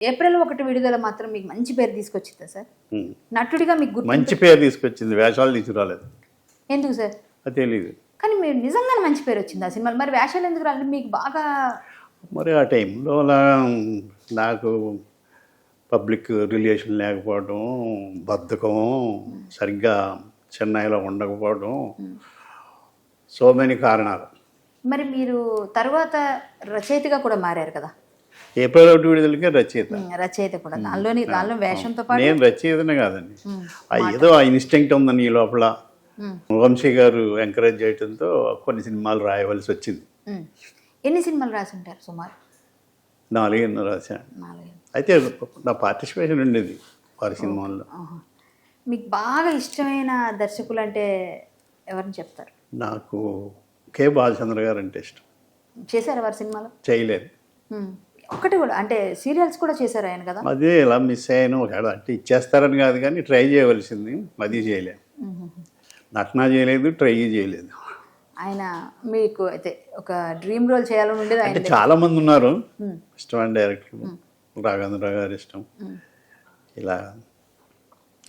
April ఒకటి విడుదల మాత్రం మీకు మంచి పేరు తీసుకొచ్చిందా సార్. నటుడిగా మీకు మంచి పేరు తీసుకొచ్చింది వేషాలు తీసుకురాలేదు. ఎందుకు సార్? అది తెలియదు కానీ మీరు నిజంగానే మంచి పేరు వచ్చింది ఆ సినిమాలో? మరి వేషాలు ఎందుకు రాలేదు? మీకు బాగా మరి ఆ టైంలో నాకు పబ్లిక్ రిలేషన్ లేకపోవడం బద్ధకం సరిగ్గా చెన్నైలో ఉండకపోవడం సో మెనీ కారణాలు. మరి మీరు తర్వాత రచయితగా కూడా మారారు కదా? ఏప్రిల్ ఒకటి విడుదలకే రచయిత. రచయిత కూడా. దానిలోని దానిలో వేషంతో పాటు నేను రచయితనే కాదండి. ఏదో ఆ ఇన్స్టింక్ట్ ఉందని ఈ లోపల. వంశీ గారు ఎంకరేజ్ చేయడంతో కొన్ని సినిమాలు రాయవలసి వచ్చింది. ఎన్ని సినిమాలు రాసి ఉంటారు సుమారు? నాలుగేళ్ళు రాశాను. అయితే నా పార్టిసిపేషన్ ఉండేది వారి సినిమాల్లో. మీకు బాగా ఇష్టమైన దర్శకులు అంటే ఎవరిని చెప్తారు? నాకు కె బాలచంద్ర గారు అంటే ఇష్టం. చేశారా వారి సినిమాలో? చేయలేదు. ఒక్కటి కూడా అంటే సీరియల్స్ కూడా చేశారు ఆయన కదా? అదే ఇలా మిస్ అయ్యాను ఒకవేళ అంటే ఇచ్చేస్తారని కాదు కానీ ట్రై చేయవలసింది అది చేయలేదు. నటన చేయలేదు ట్రై చేయలేదు. ఆయన మీకు అయితే ఒక డ్రీమ్ రోల్ చేయాలని ఉండేది అంటే చాలా మంది ఉన్నారు. ఇష్టమైన డైరెక్టర్లు రాఘవేంద్ర గారు ఇష్టం. ఇలా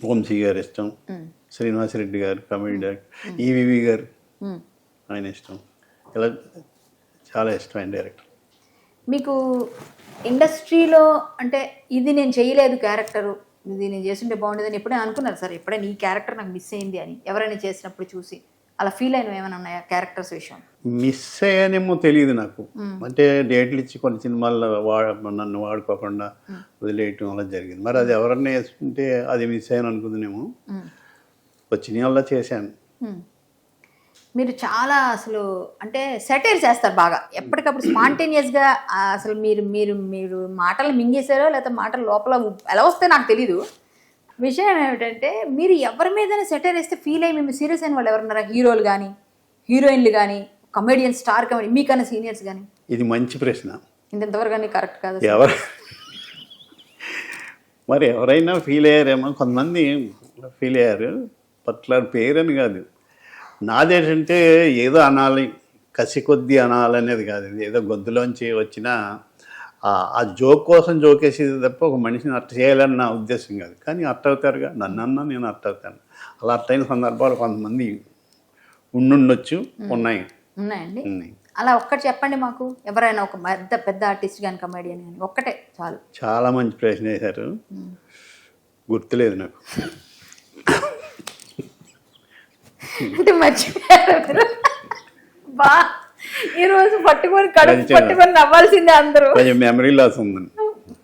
వంశీ గారు ఇష్టం. శ్రీనివాసరెడ్డి గారు కామెడీ డైరెక్టర్ ఈవివి గారు. ఆయన ఇష్టం. ఇలా చాలా ఇష్టమైన డైరెక్టర్. మీకు ఇండస్ట్రీలో అంటే ఇది నేను చేయలేదు క్యారెక్టరు ఇది నేను చేస్తుంటే బాగుండేదని ఎప్పుడైనా అనుకున్నారు? సార్ ఎప్పుడైనా ఈ క్యారెక్టర్ నాకు మిస్ అయింది అని ఎవరైనా చేసినప్పుడు చూసి అలా ఫీల్ అయినవి ఏమైనా ఉన్నాయా క్యారెక్టర్స్ విషయం? మిస్ అయ్యానేమో తెలియదు నాకు. అంటే డేట్లు ఇచ్చి కొన్ని సినిమాల్లో వాడ నన్ను వాడుకోకుండా వదిలేయటం అలా జరిగింది. మరి అది ఎవరన్నా వేసుకుంటే అది మిస్ అయ్యాను అనుకుందేమో ఉమ్. వచ్చిన వల్ల చేశాను. మీరు చాలా అసలు అంటే సెటైర్ చేస్తారు బాగా. ఎప్పటికప్పుడు స్పాంటేనియస్గా అసలు మీరు మీరు మీరు మాటలు మింగేశారో లేకపోతే మాటలు లోపల ఎలా వస్తే నాకు తెలీదు. విషయం ఏమిటంటే మీరు ఎవరి మీదైనా సెటైర్ వేస్తే ఫీల్ అయ్యి మేము సీరియస్ అయిన వాళ్ళు ఎవరున్నారా హీరోలు కానీ హీరోయిన్లు కానీ కమెడియన్ స్టార్ కమెడీ మీకన్నా సీనియర్స్ కానీ ఇది మంచి ప్రశ్న. ఇంతవరకు కానీ కరెక్ట్ కాదు. ఎవరు? మరి ఎవరైనా ఫీల్ అయ్యారేమో కొంతమంది ఫీల్ అయ్యారు పర్టికులర్ పేరని కాదు. నాదేంటంటే ఏదో అనాలి కసి కొద్దీ అనాలనేది కాదు ఏదో గొంతులోంచి వచ్చిన ఆ- జోక్ కోసం జోకేసేది తప్ప ఒక మనిషిని అట్ట చేయాలని నా ఉద్దేశం కాదు. కానీ అట్ట అవుతారుగా నన్ను అన్నా నేను అట్ట అవుతాను. అలా అట్టయిన సందర్భాలు కొంతమంది ఉండుండొచ్చు ఉన్నాయి. ఉన్నాయండి. ఉన్నాయి. అలా ఒక్కటి చెప్పండి మాకు. ఎవరైనా ఒక పెద్ద పెద్ద ఆర్టిస్ట్ కానీ కమెడియన్ కానీ ఒక్కటే చాలు. చాలా మంచి ప్రశ్న వేశారు. గుర్తులేదు నాకు. అంటే మర్చిపోయారు మీరు. బా ఈ రోజు పట్టుకొని కడుపు. పట్టుకొని నవ్వాల్సిందే అందరూ కొంచెం మెమరీ లాస్ ఉందండి